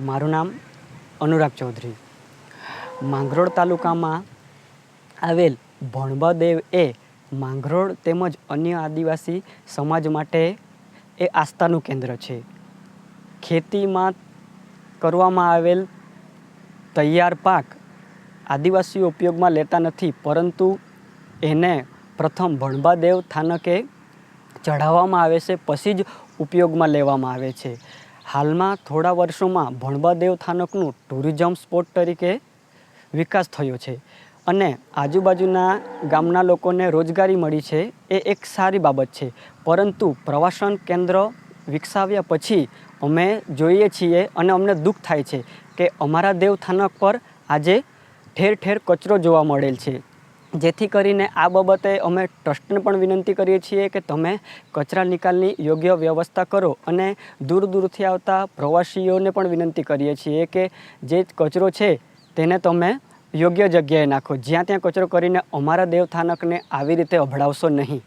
મારું નામ અનુરાગ ચૌધરી. માંગરોળ તાલુકામાં આવેલ ભણબદેવ એ માંગરોળ તેમજ અન્ય આદિવાસી સમાજ માટે એ આસ્થાનું કેન્દ્ર છે. ખેતીમાં કરવામાં આવેલ તૈયાર પાક આદિવાસીઓ ઉપયોગમાં લેતા નથી, પરંતુ એને પ્રથમ ભણબાદેવ થાનકે ચઢાવવામાં આવે છે, પછી જ ઉપયોગમાં લેવામાં આવે છે. હાલમાં થોડા વર્ષોમાં ભણબાદેવ થાનકનું ટુરિઝમ સ્પોટ તરીકે વિકાસ થયો છે અને આજુબાજુના ગામના લોકોને રોજગારી મળી છે એ એક સારી બાબત છે. પરંતુ પ્રવાસન કેન્દ્ર વિકસાવ્યા પછી અમે જોઈએ છીએ અને અમને દુઃખ થાય છે કે અમારા દેવ થાનક પર આજે ઠેર ઠેર કચરો જોવા મળેલ છે. જેથી કરીને આ બાબતે અમે ટ્રસ્ટને પણ વિનંતી કરીએ છીએ કે તમે કચરા નિકાલની યોગ્ય વ્યવસ્થા કરો અને દૂર દૂરથી આવતા પ્રવાસીઓને પણ વિનંતી કરીએ છીએ કે જે કચરો છે તેને તમે યોગ્ય જગ્યાએ નાખો. જ્યાં ત્યાં કચરો કરીને અમારા દેવથાનકને આવી રીતે અભડાવશો નહીં.